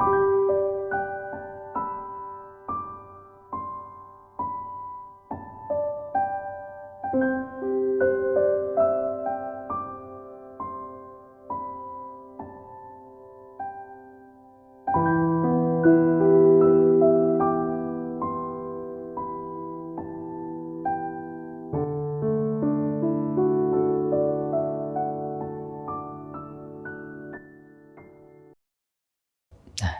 อ่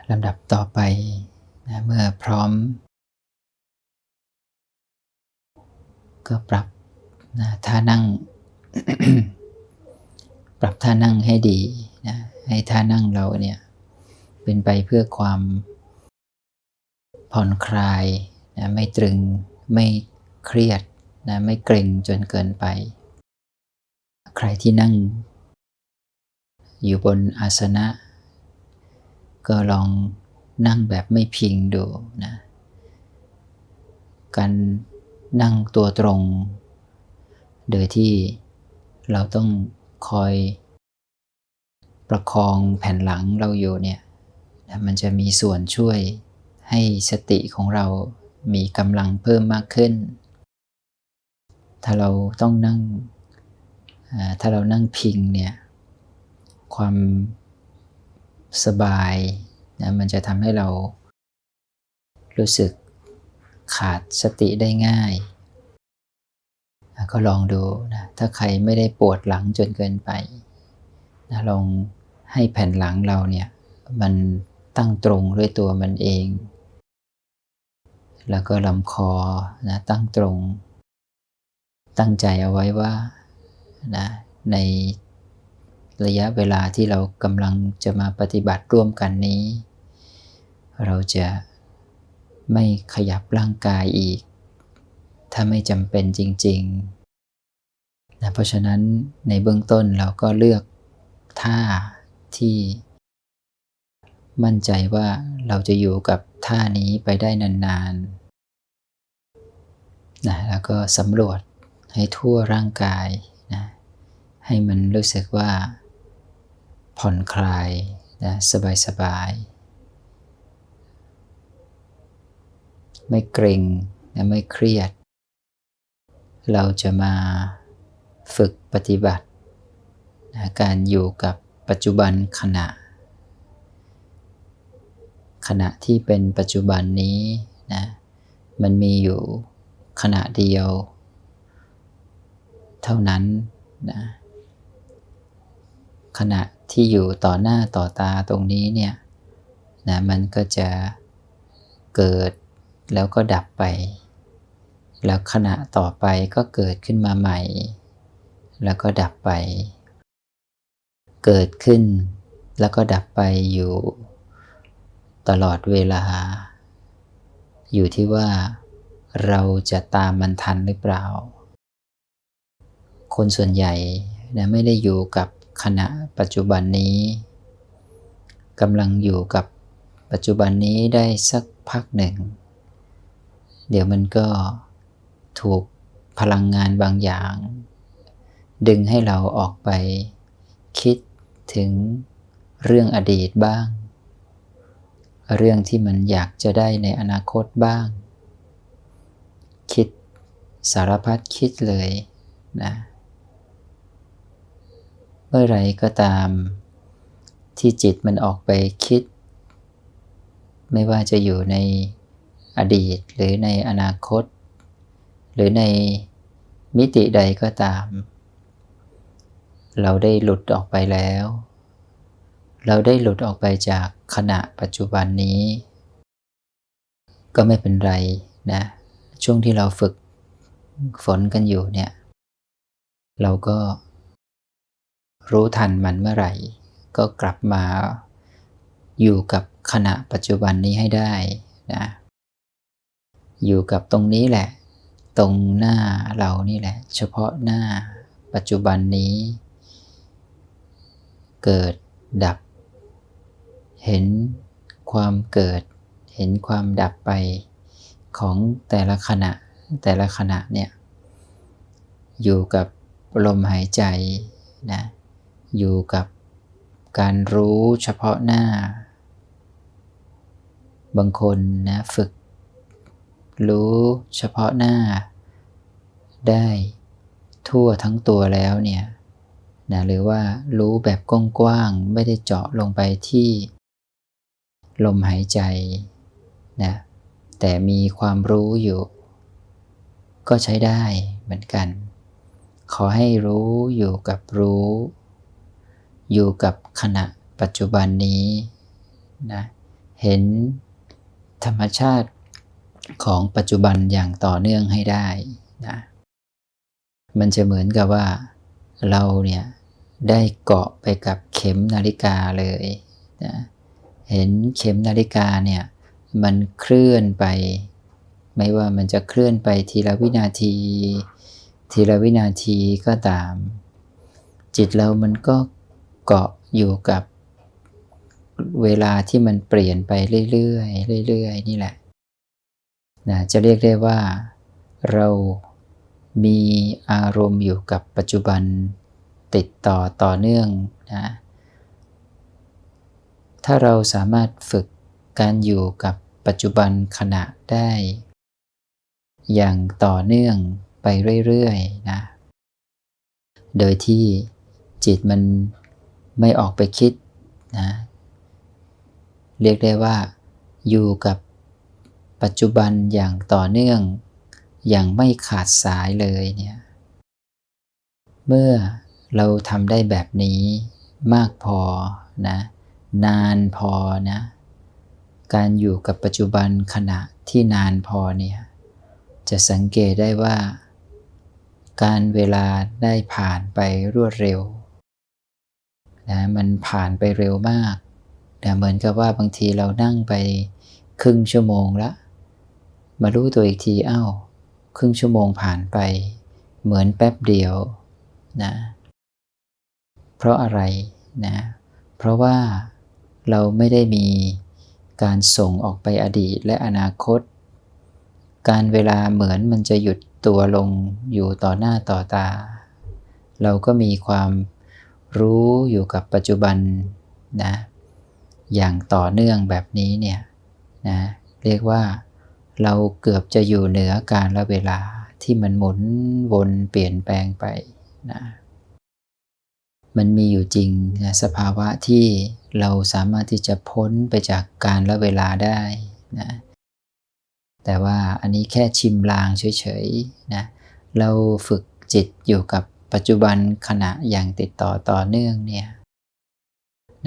ลำดับต่อไปนะเมื่อพร้อม ก็ปรับนะท่านั่ง ปรับท่านั่งให้ดีนะให้ท่านั่งเราเนี่ยเป็นไปเพื่อความผ่อนคลายนะไม่ตรึงไม่เครียดนะไม่เกร็งจนเกินไป ใครที่นั่ง อยู่บนอาสนะ ก็ลองนั่งแบบไม่พิงดูนะ การนั่งตัวตรง โดยที่เราต้องคอยประคองแผ่นหลังเราอยู่เนี่ยนะมันจะมีส่วนช่วยให้สติของเรามีกำลังเพิ่มมากขึ้น ถ้าเราต้องนั่ง ถ้าเรานั่งพิงเนี่ย ความ สบายนะมันจะทำให้เรารู้สึกขาดสติได้ง่ายนะก็ลองดูนะถ้าใครไม่ได้ปวดหลังจนเกินไปนะลองให้แผ่นหลังเราเนี่ยมันตั้งตรงด้วยตัวมันเอง แล้วก็ลำคอนะตั้งตรง ตั้งใจเอาไว้ว่านะใน ระยะเวลาที่เรากำลังจะมาปฏิบัติร่วมกันนี้ เราจะไม่ขยับร่างกายอีก ถ้าไม่จำเป็นจริงๆนะเพราะฉะนั้นในเบื้องต้นเราก็เลือกท่าที่มั่นใจว่าเราจะอยู่กับท่านี้ไปได้นานๆนะแล้วก็สำรวจให้ทั่วร่างกายนะให้มันรู้สึกว่า ผ่อนคลายนะสบายๆ ไม่เกรงนะไม่เครียด เราจะมาฝึกปฏิบัตินะการอยู่กับปัจจุบันขณะ ขณะที่เป็นปัจจุบันนี้นะมันมีอยู่ขณะเดียว เท่านั้นนะขณะ ที่อยู่ต่อหน้าต่อตาตรงนี้เนี่ยนะมันก็จะเกิดแล้วก็ดับไป แล้วขณะต่อไปก็เกิดขึ้นมาใหม่ แล้วก็ดับไป เกิดขึ้น แล้วก็ดับไปอยู่ ตลอดเวลา อยู่ที่ว่าเราจะตามมันทันหรือเปล่า คนส่วนใหญ่นะไม่ได้อยู่กับ ขณะปัจจุบันนี้กำลังอยู่กับปัจจุบันนี้ได้สักพักหนึ่ง เดี๋ยวมันก็ถูกพลังงานบางอย่าง ดึงให้เราออกไป คิดถึงเรื่องอดีตบ้าง เรื่องที่มันอยากจะได้ในอนาคตบ้าง คิดสารพัดคิดเลยนะ มื่อไรก็ตาม ที่จิตมันออกไปคิด ไม่ว่าจะอยู่ในอดีตหรือในอนาคต หรือในมิติใดก็ตาม เราได้หลุดออกไปแล้ว เราได้หลุดออกไปจากขณะปัจจุบันนี้ ก็ไม่เป็นไรนะ ช่วงที่เราฝึกฝนกันอยู่เนี่ย เราก็ รู้ทันมันเมื่อไหร่ ก็กลับมาอยู่กับขณะปัจจุบันนี้ให้ได้นะอยู่กับตรงนี้แหละ ตรงหน้าเรานี่แหละ เฉพาะหน้าปัจจุบันนี้ เกิดดับ เห็นความเกิด เห็นความดับไปของแต่ละขณะ แต่ละขณะเนี่ย อยู่กับลมหายใจนะ อยู่กับการรู้เฉพาะหน้า บางคนนะฝึก รู้เฉพาะหน้า ได้ทั่วทั้งตัวแล้วเนี่ยนะหรือว่ารู้แบบกว้างๆไม่ได้เจาะลงไปที่ ลมหายใจนะแต่มีความรู้อยู่ ก็ใช้ได้เหมือนกัน ขอให้รู้อยู่กับรู้ อยู่กับขณะปัจจุบันนี้นะเห็นธรรมชาติของปัจจุบันอย่างต่อเนื่องให้ได้นะมันจะเหมือนกับว่าเราเนี่ยได้เกาะไปกับเข็มนาฬิกาเลยนะเห็นเข็มนาฬิกาเนี่ยมันเคลื่อนไป ไม่ว่ามันจะเคลื่อนไปทีละวินาที ทีละวินาทีก็ตาม จิตเรามันก็ เกาะอยู่กับเวลาที่มันเปลี่ยนไปเรื่อยๆเรื่อยๆนี่แหละนะจะเรียกได้ว่า เรามีอารมณ์อยู่กับปัจจุบันติดต่อต่อเนื่องนะถ้าเราสามารถฝึกการอยู่กับปัจจุบันขณะได้ อย่างต่อเนื่องไปเรื่อยๆนะ โดยที่จิตมัน ไม่ออกไปคิดนะเรียกได้ว่า อยู่กับปัจจุบันอย่างต่อเนื่อง อย่างไม่ขาดสายเลยเนี่ยเมื่อเราทำได้แบบนี้มากพอนะนานพอนะการอยู่กับปัจจุบันขณะที่นานพอเนี่ยจะสังเกตได้ว่า การเวลาได้ผ่านไปรวดเร็ว นะมันผ่านไปเร็วมากนะเหมือนกับว่าบางทีเรานั่งไปครึ่งชั่วโมงละ มารู้ตัวอีกทีอ้าวครึ่งชั่วโมงผ่านไป เหมือนแป๊บเดียวนะเพราะอะไรนะเพราะว่าเราไม่ได้มีการส่งออกไปอดีตและอนาคต การเวลาเหมือนมันจะหยุดตัวลงอยู่ต่อหน้าต่อตา เราก็มีความ รู้อยู่กับปัจจุบันนะอย่างต่อเนื่องแบบนี้เนี่ยนะเรียกว่าเราเกือบจะอยู่เหนือการละเวลาที่มันหมุนวนเปลี่ยนแปลงไปนะมันมีอยู่จริงนะสภาวะที่เราสามารถที่จะพ้นไปจากการละเวลาได้นะแต่ว่าอันนี้แค่ชิมลางเฉยๆนะเราฝึกจิตอยู่กับ ปัจจุบันขณะอย่างติดต่อต่อเนื่องเนี่ย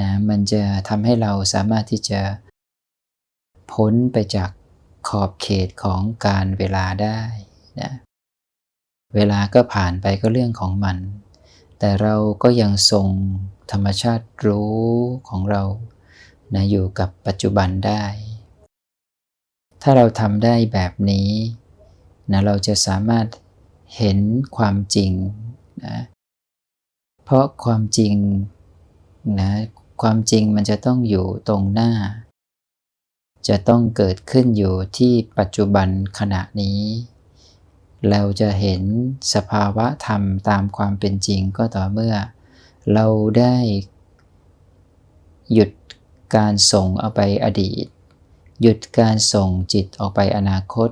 นะมันจะทำให้เราสามารถที่จะพ้นไปจากขอบเขตของการเวลาได้นะเวลาก็ผ่านไปก็เรื่องของมัน แต่เราก็ยังทรงธรรมชาติรู้ของเรานะอยู่กับปัจจุบันได้ ถ้าเราทำได้แบบนี้นะเราจะสามารถเห็นความจริง นะเพราะความจริงนะความจริงมันจะต้องอยู่ตรงหน้า จะต้องเกิดขึ้นอยู่ที่ปัจจุบันขณะนี้ เราจะเห็นสภาวะธรรมตามความเป็นจริงก็ต่อเมื่อ เราได้หยุดการส่งเอาไปอดีต หยุดการส่งจิตออกไปอนาคต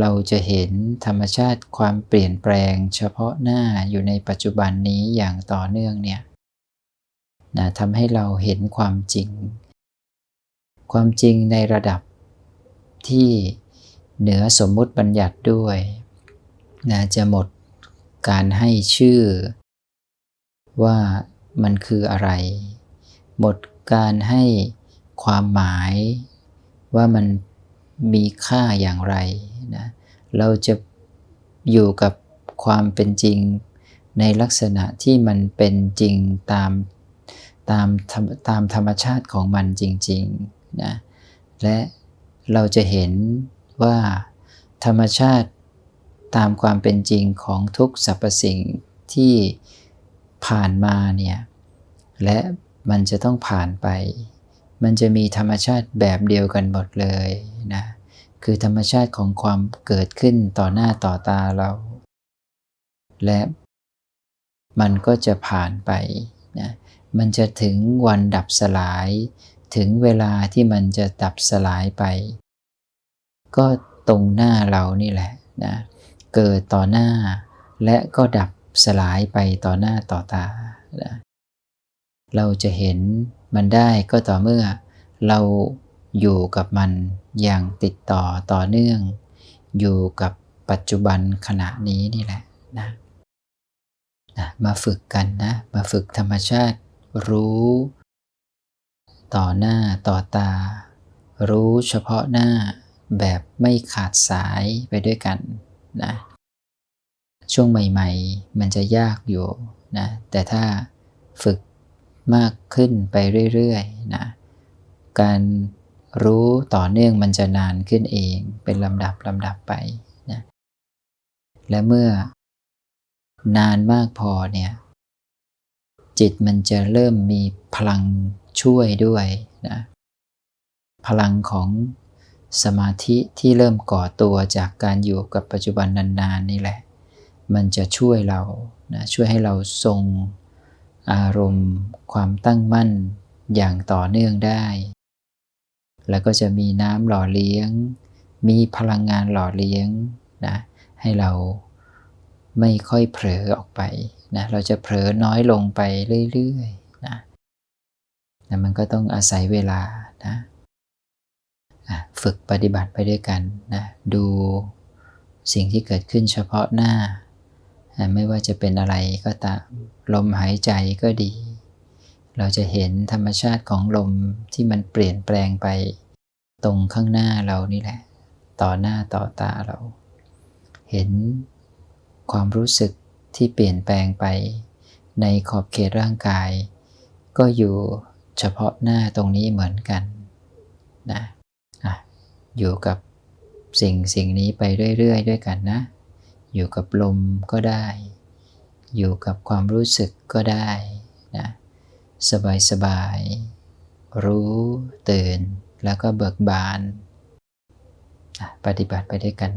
เราจะเห็นธรรมชาติความเปลี่ยนแปลงเฉพาะหน้าอยู่ในปัจจุบันนี้อย่างต่อเนื่องเนี่ยนะทำให้เราเห็นความจริง ความจริงในระดับที่เหนือสมมุติบัญญัติด้วยนะจะหมดการให้ชื่อ ว่ามันคืออะไร หมดการให้ความหมายว่ามัน มีค่าอย่างไรนะเราจะอยู่กับความเป็นจริงในลักษณะที่มันเป็นจริงตามตามตามธรรมชาติของมันจริงๆนะและเราจะเห็นว่าธรรมชาติตามความเป็นจริงของทุกสรรพสิ่งที่ผ่านมาเนี่ยและมันจะต้องผ่านไป มันจะมีธรรมชาติแบบเดียวกันหมดเลยนะ คือธรรมชาติของความเกิดขึ้นต่อหน้าต่อตาเรา และมันก็จะผ่านไปนะ มันจะถึงวันดับสลาย ถึงเวลาที่มันจะดับสลายไป ก็ตรงหน้าเรานี่แหละนะ เกิดต่อหน้า และก็ดับสลายไปต่อหน้าต่อตานะเราจะเห็น มันได้ก็ต่อเมื่อเราอยู่กับมันอย่างติดต่อต่อเนื่อง อยู่กับปัจจุบันขณะนี้นี่แหละนะนะมาฝึกกันนะ มาฝึกธรรมชาติรู้ ต่อหน้าต่อตา รู้เฉพาะหน้าแบบไม่ขาดสายไปด้วยกันนะช่วงใหม่ ๆ มันจะยากอยู่นะแต่ถ้าฝึก มากขึ้นไปเรื่อยๆนะการรู้ต่อเนื่องมันจะนานขึ้นเองเป็นลำดับลำดับไปนะและเมื่อนานมากพอเนี่ยจิตมันจะเริ่มมีพลังช่วยด้วยนะพลังของสมาธิที่เริ่มก่อตัวจากการอยู่กับปัจจุบันนานๆนี่แหละ มันจะช่วยเรานะช่วยให้เราทรง อารมณ์ ความตั้งมั่นอย่างต่อเนื่องได้ แล้วก็จะมีน้ำหล่อเลี้ยง มีพลังงานหล่อเลี้ยงนะให้เราไม่ค่อยเผลอออกไปนะเราจะเผลอน้อยลงไปเรื่อยๆนะแต่มันก็ต้องอาศัยเวลานะฝึกปฏิบัติไปด้วยกันนะดูสิ่งที่เกิดขึ้นเฉพาะหน้า ไม่ว่าจะเป็นอะไรก็ตามลมหายใจก็ดี เราจะเห็นธรรมชาติของลมที่มันเปลี่ยนแปลงไป ตรงข้างหน้าเรานี่แหละ ต่อหน้าต่อตาเรา เห็นความรู้สึกที่เปลี่ยนแปลงไป ในขอบเขตร่างกาย ก็อยู่เฉพาะหน้าตรงนี้เหมือนกันนะอะอยู่กับสิ่งสิ่งนี้ไปเรื่อยๆ ด้วยกันนะ อยู่กับลมก็ได้ อยู่กับความรู้สึกก็ได้นะสบายๆรู้ตื่นแล้วก็เบิกบาน ปฏิบัติไปด้วยกัน